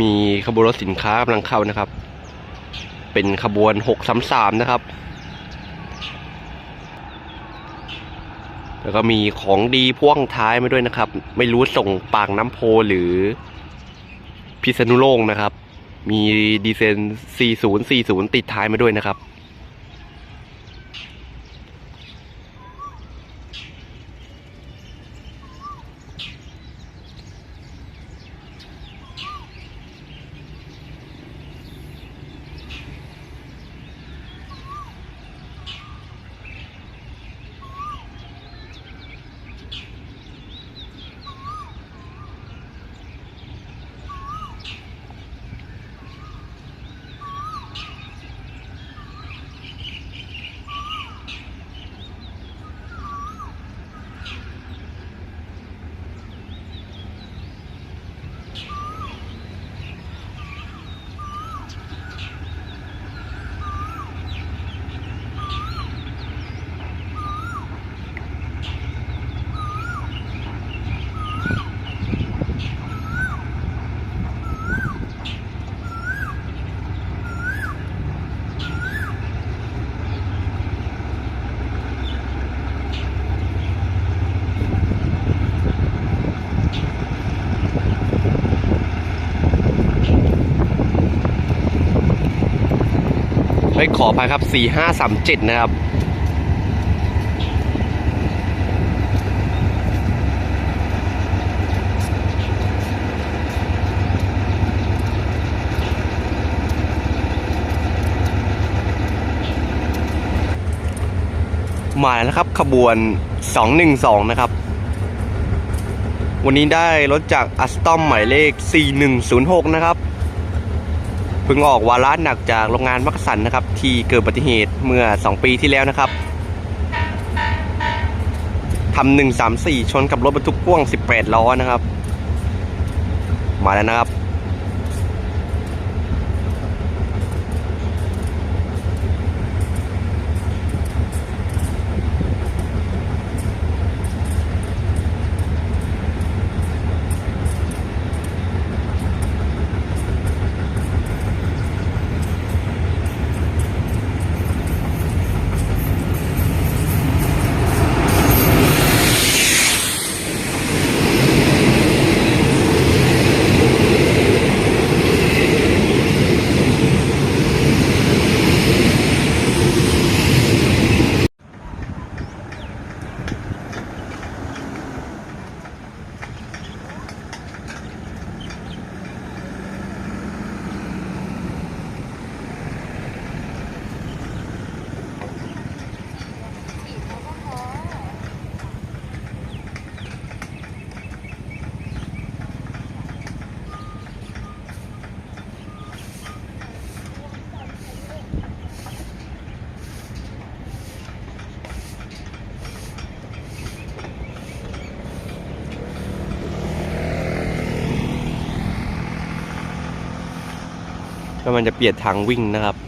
มีขบวนรถสินค้ากำลังเข้านะครับ เป็นขบวนหกสามสามนะครับ แล้วก็มีของดีพ่วงท้ายมาด้วยนะครับ ไม่รู้ส่งปากน้ำโพหรือพิษณุโลกนะครับ มีดีเซน 4040 ติดท้ายมาด้วยนะครับ เฮ้ยขอไปครับ4537นะครับมาแล้วนะครับขบวน 212 นะครับ วันนี้ได้รถจากอัสตอมหมายเลข 4106 นะครับ พิ่งออกวาระหนักจากโรงงานมักสันนะครับ ที่เกิดอุบัติเหตุเมื่อ 2 ปีที่แล้วนะครับทำหนึ่งสามสี่ชนกับรถบรรทุกพ่วง 18 ล้อนะครับ มาแล้วนะครับ ก็มันจะเปลี่ยนทางวิ่งนะครับไปแล้วครับ